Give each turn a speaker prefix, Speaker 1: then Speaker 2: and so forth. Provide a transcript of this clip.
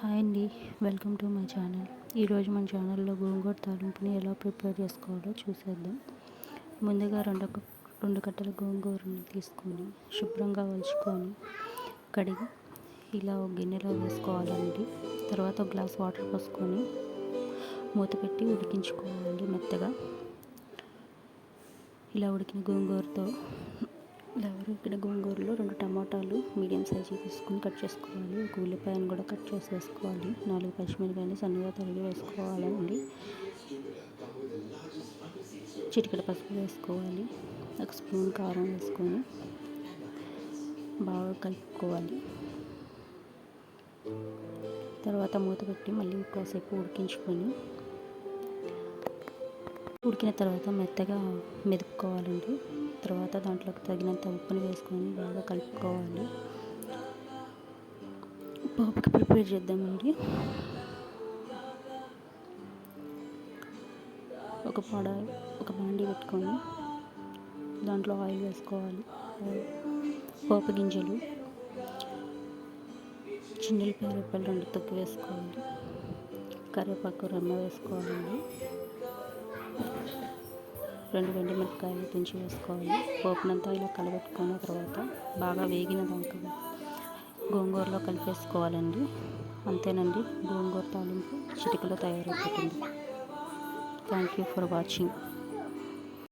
Speaker 1: Hi అండి. Welcome to my channel. ఈరోజు మన ఛానల్లో గోంగూర తాలింపుని ఎలా ప్రిపేర్ చేసుకోవాలో చూసేద్దాం. ముందుగా రెండు రెండు కట్టల గోంగూరని తీసుకొని శుభ్రంగా వలుచుకొని కడిగి ఇలా ఒక గిన్నెలో వేసుకోవాలండి. తర్వాత ఒక గ్లాస్ వాటర్ పోసుకొని మూత పెట్టి ఉడికించుకోవాలండి మెత్తగా. ఇలా ఉడికిన గోంగూరతో ఇక్కడ గోంగూరలో రెండు టమాటాలు మీడియం సైజు తీసుకుని కట్ చేసుకోవాలి. ఒక ఉల్లిపాయను కూడా కట్ చేసి వేసుకోవాలి నాలుగు పచ్చిమిరపాయలు సన్నగా తరిగి వేసుకోవాలండి. చిటికెడ పసుపు వేసుకోవాలి. ఒక స్పూన్ కారం వేసుకొని బాగా కలుపుకోవాలి. తర్వాత మూత పెట్టి మళ్ళీ కాసేపు ఉడికించుకొని ఉడికిన తర్వాత మెత్తగా మెదుపుకోవాలండి. తర్వాత దాంట్లోకి తగినంత ఉప్పుని వేసుకొని బాగా కలుపుకోవాలి. పోపుకి ప్రిపేర్ చేద్దామండి. ఒక పడ ఒక బాండి పెట్టుకొని దాంట్లో ఆయిల్ వేసుకోవాలి. పోపు గింజలు చిన్నెల్లిపాయ పేరు రెండు తొక్కి వేసుకోవాలి. కరివేపాకు రెమ్మ వేసుకోవాలండి రెండు వెండి మిరపకాయలు తుంచి వేసుకోవాలి. పోపునంతా ఇలా కలబెట్టుకున్న తర్వాత బాగా వేగిన దాకా గోంగూరలో కలిపేసుకోవాలండి. అంతేనండి గోంగూర తాలింపు చిటికలో తయారైపోతుంది. Thank you for watching